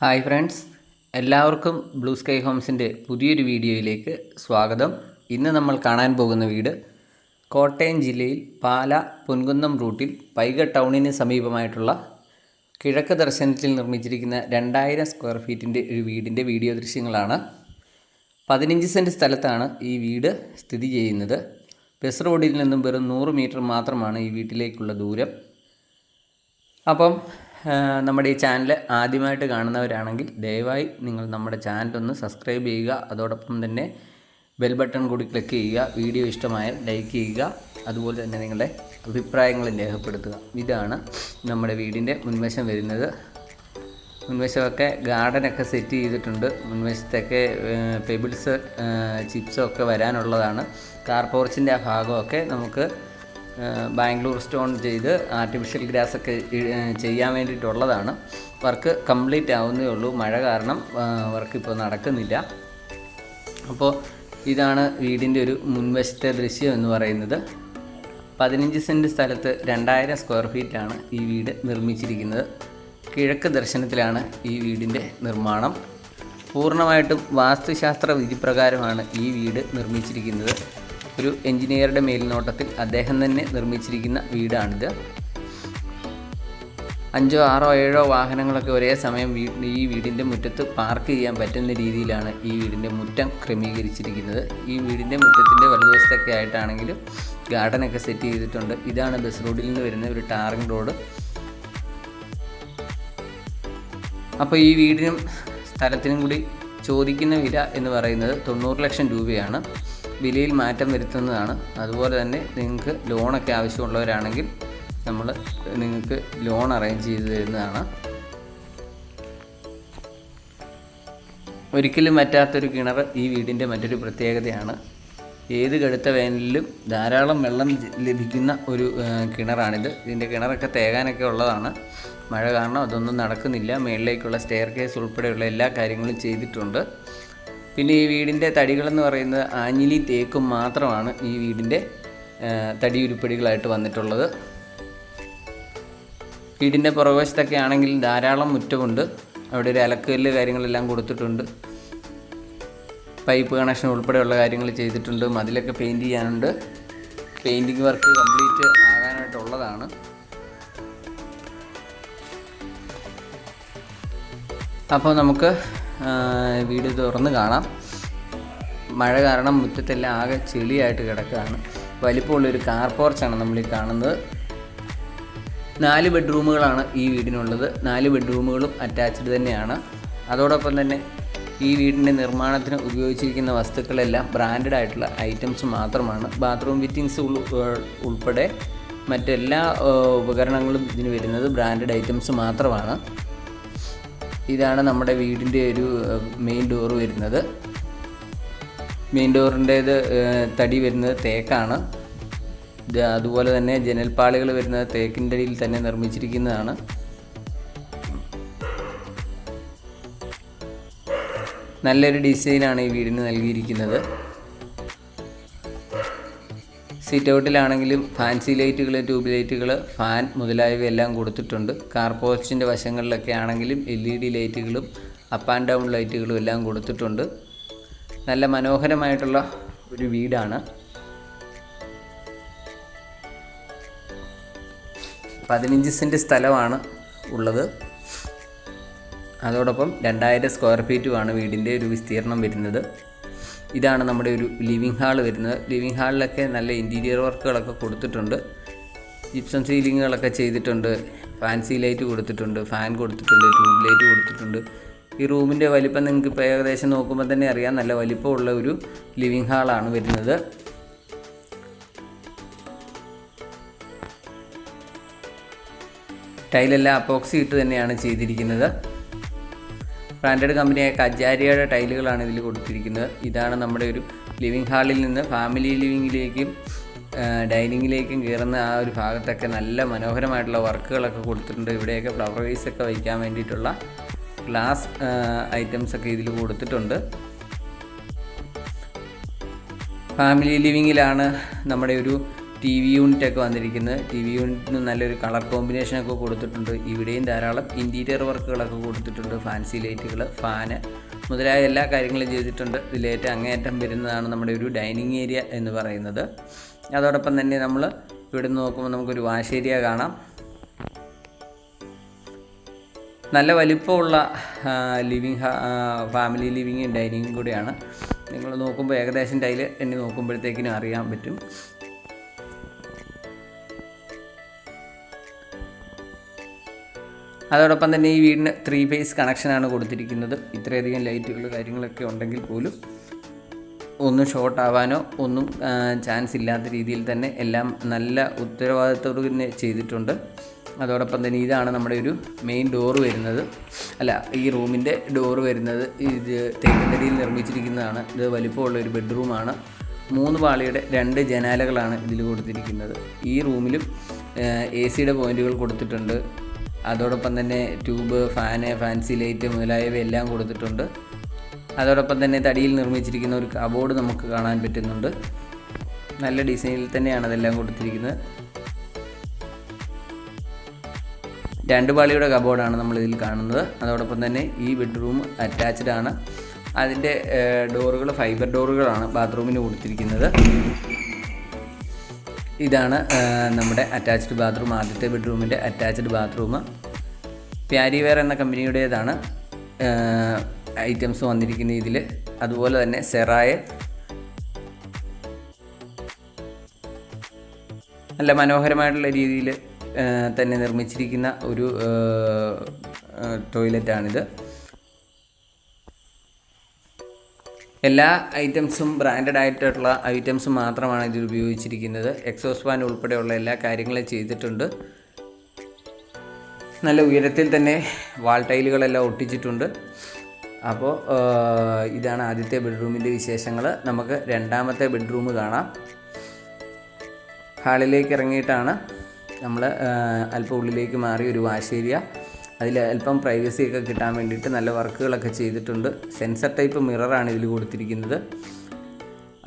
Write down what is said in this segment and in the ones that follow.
Hi friends എല്ലാവർക്കും blue sky ഹോംസിന്റെ പുതിയൊരു വീഡിയോയിലേക്ക് സ്വാഗതം. ഇന്ന് നമ്മൾ കാണാൻ പോകുന്ന വീട് കോട്ടയം ജില്ലയിൽ പാല പൊൻകുന്നം റൂട്ടിൽ പൈക ടൗണിന് സമീപമായിട്ടുള്ള കിഴക്ക് ദർശനത്തിൽ നിർമ്മിച്ചിരിക്കുന്ന രണ്ടായിരം സ്ക്വയർ ഫീറ്റിന്റെ ഒരു വീടിന്റെ വീഡിയോ ദൃശ്യങ്ങളാണ്. പതിനഞ്ച് സെന്റ് സ്ഥലത്താണ് ഈ വീട് സ്ഥിതി ചെയ്യുന്നത്. ബസ് റോഡിൽ നിന്നും വെറും നൂറ് മീറ്റർ മാത്രമാണ് ഈ വീട്ടിലേക്കുള്ള ദൂരം. അപ്പം നമ്മുടെ ഈ ചാനൽ ആദ്യമായിട്ട് കാണുന്നവരാണെങ്കിൽ ദയവായി നിങ്ങൾ നമ്മുടെ ചാനൽ ഒന്ന് സബ്സ്ക്രൈബ് ചെയ്യുക. അതോടൊപ്പം തന്നെ ബെൽ ബട്ടൺ കൂടി ക്ലിക്ക് ചെയ്യുക. വീഡിയോ ഇഷ്ടമായാൽ ലൈക്ക് ചെയ്യുക. അതുപോലെ തന്നെ നിങ്ങളുടെ അഭിപ്രായങ്ങൾ രേഖപ്പെടുത്തുക. ഇതാണ് നമ്മുടെ വീടിന്റെ മുൻവശം വരുന്നത്. മുൻവശമൊക്കെ ഗാർഡനൊക്കെ സെറ്റ് ചെയ്തിട്ടുണ്ട്. മുൻവശത്തൊക്കെ പെബിൾസ് ചിപ്സൊക്കെ വരാനുള്ളതാണ്. കാർ പോർച്ചിന്റെ ആ ഭാഗമൊക്കെ നമുക്ക് ബാംഗ്ലൂർ സ്റ്റോൺ ചെയ്ത് ആർട്ടിഫിഷ്യൽ ഗ്രാസ് ഒക്കെ ചെയ്യാൻ വേണ്ടിയിട്ടുള്ളതാണ്. വർക്ക് കംപ്ലീറ്റ് ആവുന്നേ ഉള്ളൂ. മഴ കാരണം വർക്ക് ഇപ്പോൾ നടക്കുന്നില്ല. അപ്പോൾ ഇതാണ് വീടിന്റെ ഒരു മുൻവശത്തെ ദൃശ്യം എന്ന് പറയുന്നത്. പതിനഞ്ച് സെന്റ് സ്ഥലത്ത് രണ്ടായിരം സ്ക്വയർ ഫീറ്റാണ് ഈ വീട് നിർമ്മിച്ചിരിക്കുന്നത്. കിഴക്ക് ദർശനത്തിലാണ് ഈ വീടിന്റെ നിർമ്മാണം. പൂർണമായിട്ടും വാസ്തുശാസ്ത്ര വിധിപ്രകാരമാണ് ഈ വീട് നിർമ്മിച്ചിരിക്കുന്നത്. ഒരു എഞ്ചിനീയറുടെ മേൽനോട്ടത്തിൽ അദ്ദേഹം തന്നെ നിർമ്മിച്ചിരിക്കുന്ന വീടാണിത്. അഞ്ചോ ആറോ ഏഴോ വാഹനങ്ങളൊക്കെ ഒരേ സമയം ഈ വീടിന്റെ മുറ്റത്ത് പാർക്ക് ചെയ്യാൻ പറ്റുന്ന രീതിയിലാണ് ഈ വീടിന്റെ മുറ്റം ക്രമീകരിച്ചിരിക്കുന്നത്. ഈ വീടിന്റെ മുറ്റത്തിന്റെ വലതുവശത്തൊക്കെ ആയിട്ടാണെങ്കിലും ഗാർഡനൊക്കെ സെറ്റ് ചെയ്തിട്ടുണ്ട്. ഇതാണ് ബസ് റോഡിൽ നിന്ന് വരുന്ന ഒരു ടാറിംഗ് റോഡ്. അപ്പോൾ ഈ വീടിനും സ്ഥലത്തിനും കൂടി ചോദിക്കുന്ന വില എന്ന് പറയുന്നത് തൊണ്ണൂറ് ലക്ഷം രൂപയാണ്. വിലയിൽ മാറ്റം വരുത്തുന്നതാണ്. അതുപോലെ തന്നെ നിങ്ങൾക്ക് ലോണൊക്കെ ആവശ്യമുള്ളവരാണെങ്കിൽ നമ്മൾ നിങ്ങൾക്ക് ലോൺ അറേഞ്ച് ചെയ്ത് തരുന്നതാണ്. ഒരിക്കലും പറ്റാത്തൊരു കിണർ ഈ വീടിന്റെ മറ്റൊരു പ്രത്യേകതയാണ്. ഏത് കടുത്ത വേനലിലും ധാരാളം വെള്ളം ലഭിക്കുന്ന ഒരു കിണറാണിത്. ഇതിന്റെ കിണറൊക്കെ തേകാനൊക്കെ ഉള്ളതാണ്. മഴ കാരണം അതൊന്നും നടക്കുന്നില്ല. മേളിലേക്കുള്ള സ്റ്റെയർ കേസ് ഉൾപ്പെടെയുള്ള എല്ലാ കാര്യങ്ങളും ചെയ്തിട്ടുണ്ട്. പിന്നെ ഈ വീടിന്റെ തടികളെന്ന് പറയുന്നത് ആഞ്ഞിലി തേക്കും മാത്രമാണ് ഈ വീടിന്റെ തടി ഉരുപ്പടികളായിട്ട് വന്നിട്ടുള്ളത്. വീടിന്റെ പുറകുവശത്തൊക്കെ ആണെങ്കിൽ ധാരാളം മുറ്റമുണ്ട്. അവിടെ ഒരു അലക്കല്ല് കാര്യങ്ങളെല്ലാം കൊടുത്തിട്ടുണ്ട്. പൈപ്പ് കണക്ഷൻ ഉൾപ്പെടെയുള്ള കാര്യങ്ങൾ ചെയ്തിട്ടുണ്ട്. മതിലൊക്കെ പെയിന്റ് ചെയ്യാനുണ്ട്. പെയിന്റിങ് വർക്ക് കംപ്ലീറ്റ് ആകാനായിട്ടുള്ളതാണ്. അപ്പോൾ നമുക്ക് വീട് തുറന്ന് കാണാം. മഴ കാരണം മുറ്റത്തെല്ലാം ആകെ ചെളിയായിട്ട് കിടക്കുകയാണ്. വലിപ്പമുള്ളൊരു കാർ പോർച്ചാണ് നമ്മൾ ഈ കാണുന്നത്. നാല് ബെഡ്റൂമുകളാണ് ഈ വീടിനുള്ളത്. നാല് ബെഡ്റൂമുകളും അറ്റാച്ച്ഡ് തന്നെയാണ്. അതോടൊപ്പം തന്നെ ഈ വീടിന്റെ നിർമ്മാണത്തിന് ഉപയോഗിച്ചിരിക്കുന്ന വസ്തുക്കളെല്ലാം ബ്രാൻഡഡ് ആയിട്ടുള്ള ഐറ്റംസ് മാത്രമാണ്. ബാത്റൂം ഫിറ്റിങ്സ് ഉൾപ്പെടെ മറ്റെല്ലാ ഉപകരണങ്ങളും ഇതിന് വരുന്നത് ബ്രാൻഡഡ് ഐറ്റംസ് മാത്രമാണ്. ഇതാണ് നമ്മുടെ വീടിന്റെ ഒരു മെയിൻ ഡോർ വരുന്നത്. മെയിൻ ഡോറിന്റേത് തടി വരുന്നത് തേക്കാണ്. അതുപോലെ തന്നെ ജനൽപ്പാളികൾ വരുന്നത് തേക്കിന്റെ അടിയിൽ തന്നെ നിർമ്മിച്ചിരിക്കുന്നതാണ്. നല്ലൊരു ഡിസൈനാണ് ഈ വീടിന് നൽകിയിരിക്കുന്നത്. സീറ്റ് ഔട്ടിലാണെങ്കിലും ഫാൻസി ലൈറ്റുകൾ ട്യൂബ് ലൈറ്റുകൾ ഫാൻ മുതലായവയെല്ലാം കൊടുത്തിട്ടുണ്ട്. കാർ പോസ്റ്റിന്റെ വശങ്ങളിലൊക്കെ ആണെങ്കിലും എൽ ഇ ഡി ലൈറ്റുകളും അപ്പ് ആൻഡ് ഡൗൺ ലൈറ്റുകളും എല്ലാം കൊടുത്തിട്ടുണ്ട്. നല്ല മനോഹരമായിട്ടുള്ള ഒരു വീടാണ്. പതിനഞ്ച് സെന്റ് സ്ഥലമാണ് ഉള്ളത്. അതോടൊപ്പം രണ്ടായിരം സ്ക്വയർ ഫീറ്റുമാണ് വീടിന്റെ ഒരു വിസ്തീർണം വരുന്നത്. ഇതാണ് നമ്മുടെ ഒരു ലിവിങ് ഹാൾ വരുന്നത്. ലിവിങ് ഹാളിലൊക്കെ നല്ല ഇന്റീരിയർ വർക്കുകളൊക്കെ കൊടുത്തിട്ടുണ്ട്. ജിപ്സം സീലിങ്ങുകളൊക്കെ ചെയ്തിട്ടുണ്ട്. ഫാൻസി ലൈറ്റ് കൊടുത്തിട്ടുണ്ട്. ഫാൻ കൊടുത്തിട്ടുണ്ട്. ട്യൂബ് ലൈറ്റ് കൊടുത്തിട്ടുണ്ട്. ഈ റൂമിന്റെ വലിപ്പം നിങ്ങൾക്ക് ഇപ്പോൾ ഏകദേശം നോക്കുമ്പോൾ തന്നെ അറിയാം. നല്ല വലിപ്പമുള്ള ഒരു ലിവിങ് ഹാളാണ് വരുന്നത്. ടൈലെല്ലാം അപ്പോക്സി ഇട്ട് തന്നെയാണ് ചെയ്തിരിക്കുന്നത്. ബ്രാൻഡഡ് കമ്പനിയായ കജാരിയുടെ ടൈലുകളാണ് ഇതിൽ കൊടുത്തിരിക്കുന്നത്. ഇതാണ് നമ്മുടെ ഒരു ലിവിങ് ഹാളിൽ നിന്ന് ഫാമിലി ലിവിങ്ങിലേക്കും ഡൈനിങ്ങിലേക്കും കയറുന്ന ആ ഒരു ഭാഗത്തൊക്കെ നല്ല മനോഹരമായിട്ടുള്ള വർക്കുകളൊക്കെ കൊടുത്തിട്ടുണ്ട്. ഇവിടെയൊക്കെ ഫ്ലവർ വേസ് ഒക്കെ വയ്ക്കാൻ വേണ്ടിയിട്ടുള്ള ഗ്ലാസ് ഐറ്റംസ് ഒക്കെ ഇതിൽ കൊടുത്തിട്ടുണ്ട്. ഫാമിലി ലിവിങ്ങിലാണ് നമ്മുടെ ഒരു ടി വി യൂണിറ്റ് ഒക്കെ വന്നിരിക്കുന്നത്. ടി വി യൂണിറ്റിന് നല്ലൊരു കളർ കോമ്പിനേഷനൊക്കെ കൊടുത്തിട്ടുണ്ട്. ഇവിടെയും ധാരാളം ഇന്റീരിയർ വർക്കുകളൊക്കെ കൊടുത്തിട്ടുണ്ട്. ഫാൻസി ലൈറ്റുകൾ ഫാന് മുതലായ എല്ലാ കാര്യങ്ങളും ചെയ്തിട്ടുണ്ട്. ഇതിലേറ്റം അങ്ങേയറ്റം വരുന്നതാണ് നമ്മുടെ ഒരു ഡൈനിങ് ഏരിയ എന്ന് പറയുന്നത്. അതോടൊപ്പം തന്നെ നമ്മൾ ഇവിടെ നിന്ന് നോക്കുമ്പോൾ നമുക്കൊരു വാഷ് ഏരിയ കാണാം. നല്ല വലിപ്പമുള്ള ലിവിങ് ഫാമിലി ലിവിങ്ങും ഡൈനിങ്ങും കൂടിയാണ്. നിങ്ങൾ നോക്കുമ്പോൾ ഏകദേശം ടൈൽ എന്നെ നോക്കുമ്പോഴത്തേക്കിനും അറിയാൻ പറ്റും. അതോടൊപ്പം തന്നെ ഈ വീടിന് ത്രീ ഫേസ് കണക്ഷനാണ് കൊടുത്തിരിക്കുന്നത്. ഇത്രയധികം ലൈറ്റുകൾ കാര്യങ്ങളൊക്കെ ഉണ്ടെങ്കിൽ പോലും ഒന്നും ഷോർട്ട് ആവാനോ ഒന്നും ചാൻസ് ഇല്ലാത്ത രീതിയിൽ തന്നെ എല്ലാം നല്ല ഉത്തരവാദിത്തോടു തന്നെ ചെയ്തിട്ടുണ്ട്. അതോടൊപ്പം തന്നെ ഇതാണ് നമ്മുടെ ഒരു മെയിൻ ഡോറ് വരുന്നത്. അല്ല ഈ റൂമിന്റെ ഡോറ് വരുന്നത്. ഇത് തേക്കിൻതടിയിൽ നിർമ്മിച്ചിരിക്കുന്നതാണ്. ഇത് വലിപ്പമുള്ള ഒരു ബെഡ്റൂമാണ് മൂന്ന് പാളിയുടെ രണ്ട് ജനാലകളാണ് ഇതിൽ കൊടുത്തിരിക്കുന്നത്. ഈ റൂമിലും എ സിയുടെ പോയിന്റുകൾ കൊടുത്തിട്ടുണ്ട്. അതോടൊപ്പം തന്നെ ട്യൂബ് ഫാന് ഫാൻസി ലൈറ്റ് മുതലായവ എല്ലാം കൊടുത്തിട്ടുണ്ട്. അതോടൊപ്പം തന്നെ തടിയിൽ നിർമ്മിച്ചിരിക്കുന്ന ഒരു കബോർഡ് നമുക്ക് കാണാൻ പറ്റുന്നുണ്ട്. നല്ല ഡിസൈനിൽ തന്നെയാണ് അതെല്ലാം കൊടുത്തിരിക്കുന്നത്. രണ്ട് പാളിയുടെ കബോർഡാണ് നമ്മൾ ഇതിൽ കാണുന്നത്. അതോടൊപ്പം തന്നെ ഈ ബെഡ്റൂം അറ്റാച്ച്ഡ് ആണ്. അതിന്റെ ഡോറുകൾ ഫൈബർ ഡോറുകളാണ് ബാത്റൂമിന് കൊടുത്തിരിക്കുന്നത്. ഇതാണ് നമ്മുടെ അറ്റാച്ച്ഡ് ബാത്റൂം ആദ്യത്തെ ബെഡ്റൂമിന്റെ അറ്റാച്ച്ഡ് ബാത്റൂം പ്യാരിവെയർ എന്ന കമ്പനിയുടേതാണ് ഐറ്റംസ് വന്നിരിക്കുന്ന ഇതിൽ അതുപോലെ തന്നെ സെറായ നല്ല മനോഹരമായിട്ടുള്ള രീതിയിൽ തന്നെ നിർമ്മിച്ചിരിക്കുന്ന ഒരു ടോയ്ലറ്റാണിത് എല്ലാ ഐറ്റംസും ബ്രാൻഡഡ് ആയിട്ടുള്ള ഐറ്റംസ് മാത്രമാണ് ഇതിൽ ഉപയോഗിച്ചിരിക്കുന്നത്. എക്സോസ് ഫാൻ ഉൾപ്പെടെയുള്ള എല്ലാ കാര്യങ്ങളും ചെയ്തിട്ടുണ്ട്. നല്ല ഉയരത്തിൽ തന്നെ വാൾ ടൈലുകളെല്ലാം ഒട്ടിച്ചിട്ടുണ്ട്. അപ്പോൾ ഇതാണ് ആദ്യത്തെ ബെഡ്റൂമിന്റെ വിശേഷങ്ങൾ നമുക്ക് രണ്ടാമത്തെ ബെഡ്റൂം കാണാം. ഹാളിലേക്ക് ഇറങ്ങിയിട്ടാണ് നമ്മൾ അല്പം ഉള്ളിലേക്ക് മാറി ഒരു വാഷ് ഏരിയ അതിൽ അല്പം പ്രൈവസി ഒക്കെ കിട്ടാൻ വേണ്ടിയിട്ട് നല്ല വർക്കുകളൊക്കെ ചെയ്തിട്ടുണ്ട്. സെൻസർ ടൈപ്പ് മിററാണ് ഇതിൽ കൊടുത്തിരിക്കുന്നത്.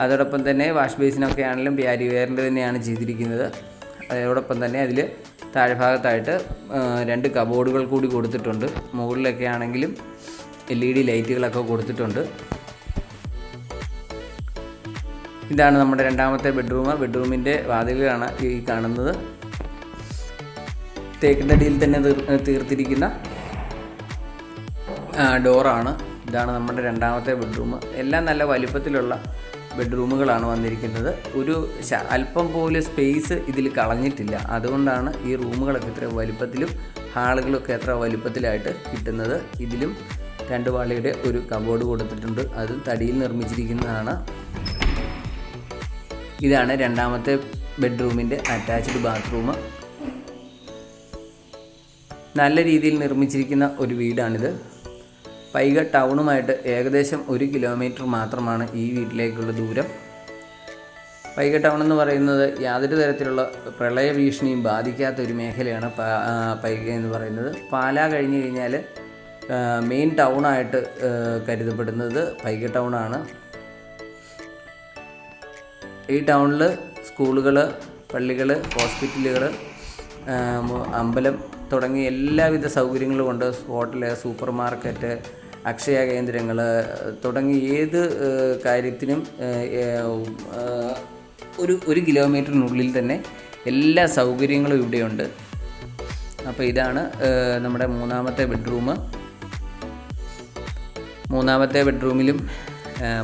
അതോടൊപ്പം തന്നെ വാഷ് ബേസിനൊക്കെ ആണെങ്കിലും പ്യാരി വെയറിന്റെ തന്നെയാണ് ചെയ്തിരിക്കുന്നത്. അതോടൊപ്പം തന്നെ അതിൽ താഴ്ഭാഗത്തായിട്ട് ഭാഗത്തായിട്ട് രണ്ട് കബോർഡുകൾ കൂടി കൊടുത്തിട്ടുണ്ട്. മുകളിലൊക്കെ ആണെങ്കിലും എൽ ഇ ഡി ലൈറ്റുകളൊക്കെ കൊടുത്തിട്ടുണ്ട്. ഇതാണ് നമ്മുടെ രണ്ടാമത്തെ ബെഡ്റൂം ബെഡ്റൂമിന്റെ വാതിലുകളാണ് ഈ കാണുന്നത്. തേക്കിൻതടിയിൽ തന്നെ തീർത്തിരിക്കുന്ന ഡോറാണ്. ഇതാണ് നമ്മുടെ രണ്ടാമത്തെ ബെഡ്റൂം. എല്ലാം നല്ല വലിപ്പത്തിലുള്ള ബെഡ്റൂമുകളാണ് വന്നിരിക്കുന്നത്. ഒരു അല്പം പോലും സ്പേസ് ഇതിൽ കളഞ്ഞിട്ടില്ല. അതുകൊണ്ടാണ് ഈ റൂമുകളൊക്കെ ഇത്ര വലിപ്പത്തിലും ഹാളുകളൊക്കെ എത്ര വലിപ്പത്തിലായിട്ട് കിട്ടുന്നത്. ഇതിലും രണ്ട് പാളിയുടെ ഒരു കബോർഡ് കൊടുത്തിട്ടുണ്ട്. അത് തടിയിൽ നിർമ്മിച്ചിരിക്കുന്നതാണ്. ഇതാണ് രണ്ടാമത്തെ ബെഡ്റൂമിന്റെ അറ്റാച്ച്ഡ് ബാത്റൂം. നല്ല രീതിയിൽ നിർമ്മിച്ചിരിക്കുന്ന ഒരു വീടാണിത്. പൈക ടൗണുമായിട്ട് ഏകദേശം ഒരു കിലോമീറ്റർ മാത്രമാണ് ഈ വീട്ടിലേക്കുള്ള ദൂരം. പൈക ടൗൺ എന്ന് പറയുന്നത് യാതൊരു തരത്തിലുള്ള പ്രളയ ഭീഷണിയും ബാധിക്കാത്ത ഒരു മേഖലയാണ് പൈക എന്ന് പറയുന്നത്. പാലാ കഴിഞ്ഞ് കഴിഞ്ഞാൽ മെയിൻ ടൗണായിട്ട് കരുതപ്പെടുന്നത് പൈക ടൗണാണ്. ഈ ടൗണിൽ സ്കൂളുകൾ പള്ളികൾ ഹോസ്പിറ്റലുകൾ അമ്പലം തുടങ്ങിയ എല്ലാവിധ സൗകര്യങ്ങളും ഉണ്ട്. ഹോട്ടൽ സൂപ്പർ മാർക്കറ്റ് അക്ഷയ കേന്ദ്രങ്ങൾ തുടങ്ങി ഏത് കാര്യത്തിനും ഒരു ഒരു കിലോമീറ്ററിനുള്ളിൽ തന്നെ എല്ലാ സൗകര്യങ്ങളും ഇവിടെയുണ്ട്. അപ്പോൾ ഇതാണ് നമ്മുടെ മൂന്നാമത്തെ ബെഡ്റൂം. മൂന്നാമത്തെ ബെഡ്റൂമിലും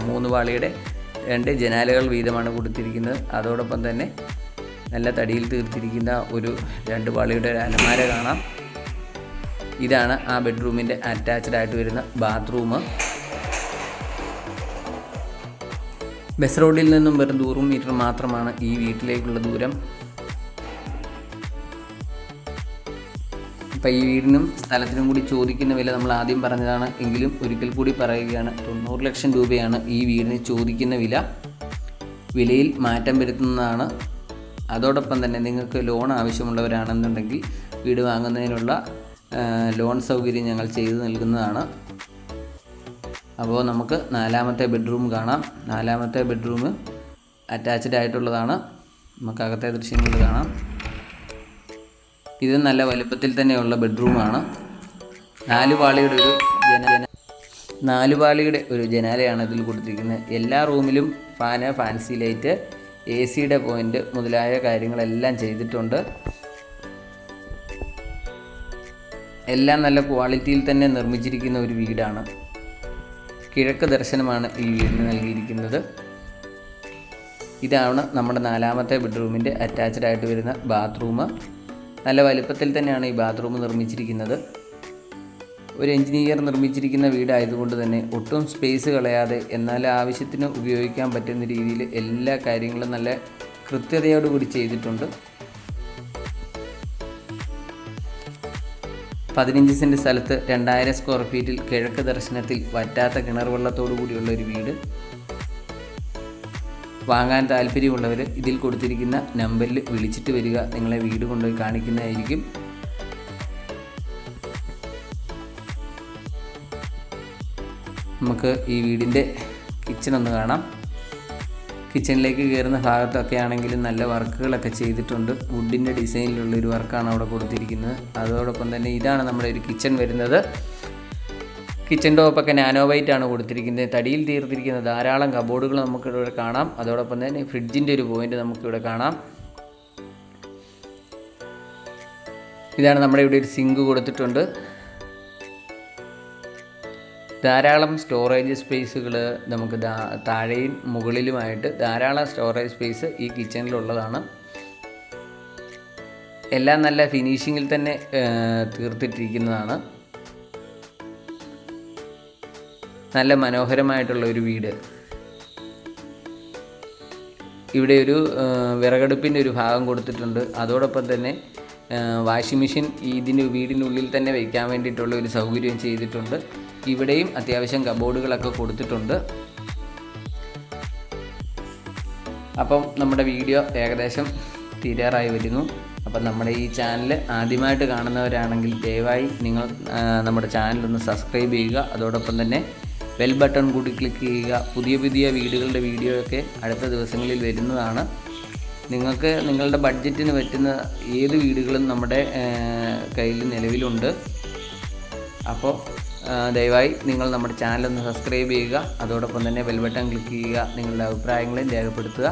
മൂന്ന് പാളിയുടെ രണ്ട് ജനാലകൾ വീതമാണ് കൊടുത്തിരിക്കുന്നത്. അതോടൊപ്പം തന്നെ നല്ല തടിയിൽ തീർത്തിരിക്കുന്ന ഒരു രണ്ട് പാളിയുടെ ഒരു അലമാര കാണാം. ഇതാണ് ആ ബെഡ്റൂമിന്റെ അറ്റാച്ച്ഡ് ആയിട്ട് വരുന്ന ബാത്റൂം ബസ് റോഡിൽ നിന്നും വെറും നൂറ് മീറ്റർ മാത്രമാണ് ഈ വീട്ടിലേക്കുള്ള ദൂരം. ഇപ്പം ഈ വീടിനും സ്ഥലത്തിനും കൂടി ചോദിക്കുന്ന വില നമ്മൾ ആദ്യം പറഞ്ഞതാണ്. എങ്കിലും ഒരിക്കൽ കൂടി പറയുകയാണ് തൊണ്ണൂറ് ലക്ഷം രൂപയാണ് ഈ വീടിന് ചോദിക്കുന്ന വില. വിലയിൽ മാറ്റം വരുത്തുന്നതാണ് അതോടൊപ്പം തന്നെ നിങ്ങൾക്ക് ലോൺ ആവശ്യമുള്ളവരാണെന്നുണ്ടെങ്കിൽ വീട് വാങ്ങുന്നതിനുള്ള ലോൺ സൗകര്യം ഞങ്ങൾ ചെയ്തു നൽകുന്നതാണ്. അപ്പോൾ നമുക്ക് നാലാമത്തെ ബെഡ്റൂം കാണാം. നാലാമത്തെ ബെഡ്റൂം അറ്റാച്ച്ഡ് ആയിട്ടുള്ളതാണ്. നമുക്ക് അകത്തെ ദൃശ്യങ്ങൾ കാണാം. ഇത് നല്ല വലുപ്പത്തിൽ തന്നെയുള്ള ബെഡ്റൂമാണ്. നാല് പാളിയുടെ ഒരു ജന നാല് പാളിയുടെ ഒരു ജനാലയാണ് ഇതിൽ കൊടുത്തിരിക്കുന്നത്. എല്ലാ റൂമിലും ഫാന് ഫാൻസി ലൈറ്റ് എ സിയുടെ പോയിന്റ് മുതലായ കാര്യങ്ങളെല്ലാം ചെയ്തിട്ടുണ്ട്. എല്ലാം നല്ല ക്വാളിറ്റിയിൽ തന്നെ നിർമ്മിച്ചിരിക്കുന്ന ഒരു വീടാണ്. കിഴക്ക് ദർശനമാണ് ഈ വീടിന് നൽകിയിരിക്കുന്നത്. ഇതാണ് നമ്മുടെ നാലാമത്തെ ബെഡ്റൂമിന്റെ അറ്റാച്ച്ഡ് ആയിട്ട് വരുന്ന ബാത്റൂം നല്ല വലുപ്പത്തിൽ തന്നെയാണ് ഈ ബാത്റൂം നിർമ്മിച്ചിരിക്കുന്നത്. ഒരു എഞ്ചിനീയർ നിർമ്മിച്ചിരിക്കുന്ന വീടായതുകൊണ്ട് തന്നെ ഒട്ടും സ്പേസ് കളയാതെ എന്നാൽ ആവശ്യത്തിന് ഉപയോഗിക്കാൻ പറ്റുന്ന രീതിയിൽ എല്ലാ കാര്യങ്ങളും നല്ല കൃത്യതയോടുകൂടി ചെയ്തിട്ടുണ്ട്. പതിനഞ്ച് സെന്റ് സ്ഥലത്ത് രണ്ടായിരം സ്ക്വയർ ഫീറ്റിൽ കിഴക്ക് ദർശനത്തിൽ വറ്റാത്ത കിണർ വെള്ളത്തോടു കൂടിയുള്ള ഒരു വീട്. വാങ്ങാൻ താല്പര്യമുള്ളവർ ഇതിൽ കൊടുത്തിരിക്കുന്ന നമ്പറിൽ വിളിച്ചിട്ട് വരിക. നിങ്ങളെ വീട് കൊണ്ടുപോയി കാണിക്കുന്നതായിരിക്കും. നമുക്ക് ഈ വീടിന്റെ കിച്ചൺ ഒന്ന് കാണാം. കിച്ചണിലേക്ക് കയറുന്ന ഭാഗത്തൊക്കെ ആണെങ്കിലും നല്ല വർക്കുകളൊക്കെ ചെയ്തിട്ടുണ്ട്. വുഡിന്റെ ഡിസൈനിലുള്ള ഒരു വർക്കാണ് അവിടെ കൊടുത്തിരിക്കുന്നത്. അതോടൊപ്പം തന്നെ ഇതാണ് നമ്മുടെ ഒരു കിച്ചൺ വരുന്നത്. കിച്ചൺ ടോപ്പൊക്കെ നാനോ വൈറ്റ് ആണ് കൊടുത്തിരിക്കുന്നത്. തടിയിൽ തീർത്തിരിക്കുന്ന ധാരാളം കബോർഡുകൾ നമുക്കിവിടെ കാണാം. അതോടൊപ്പം തന്നെ ഫ്രിഡ്ജിന്റെ ഒരു പോയിന്റ് നമുക്കിവിടെ കാണാം. ഇതാണ് നമ്മുടെ ഇവിടെ ഒരു സിങ്ക് കൊടുത്തിട്ടുണ്ട്. ധാരാളം സ്റ്റോറേജ് സ്പേസുകൾ നമുക്ക് താഴെയും മുകളിലുമായിട്ട് ധാരാളം സ്റ്റോറേജ് സ്പേസ് ഈ കിച്ചണിലുള്ളതാണ് എല്ലാം നല്ല ഫിനിഷിങ്ങിൽ തന്നെ തീർത്തിട്ടിരിക്കുന്നതാണ്. നല്ല മനോഹരമായിട്ടുള്ള ഒരു വീട്. ഇവിടെ ഒരു വിറകടുപ്പിന്റെ ഒരു ഭാഗം കൊടുത്തിട്ടുണ്ട്. അതോടൊപ്പം തന്നെ വാഷിംഗ് മെഷീൻ ഇതിന് വീടിനുള്ളിൽ തന്നെ വയ്ക്കാൻ വേണ്ടിയിട്ടുള്ള ഒരു സൗകര്യം ചെയ്തിട്ടുണ്ട്. ഇവിടെയും അത്യാവശ്യം കബോർഡുകളൊക്കെ കൊടുത്തിട്ടുണ്ട്. അപ്പം നമ്മുടെ വീഡിയോ ഏകദേശം തീരാറായി വരുന്നു. അപ്പം നമ്മുടെ ഈ ചാനൽ ആദ്യമായിട്ട് കാണുന്നവരാണെങ്കിൽ ദയവായി നിങ്ങൾ നമ്മുടെ ചാനലൊന്ന് സബ്സ്ക്രൈബ് ചെയ്യുക. അതോടൊപ്പം തന്നെ ബെൽ ബട്ടൺ കൂടി ക്ലിക്ക് ചെയ്യുക. പുതിയ പുതിയ വീടുകളുടെ വീഡിയോ ഒക്കെ അടുത്ത ദിവസങ്ങളിൽ വരുന്നതാണ്. നിങ്ങൾക്ക് നിങ്ങളുടെ ബഡ്ജറ്റിന് പറ്റുന്ന ഏത് വീടുകളും നമ്മുടെ കയ്യിൽ നിലവിലുണ്ട്. അപ്പോൾ ദയവായി നിങ്ങൾ നമ്മുടെ ചാനൽ ഒന്ന് സബ്സ്ക്രൈബ് ചെയ്യുക. അതോടൊപ്പം തന്നെ ബെൽ ബട്ടൺ ക്ലിക്ക് ചെയ്യുക. നിങ്ങളുടെ അഭിപ്രായങ്ങളും രേഖപ്പെടുത്തുക.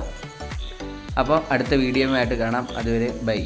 അപ്പോൾ അടുത്ത വീഡിയോയുമായിട്ട് കാണാം. അതുവരെ ബൈ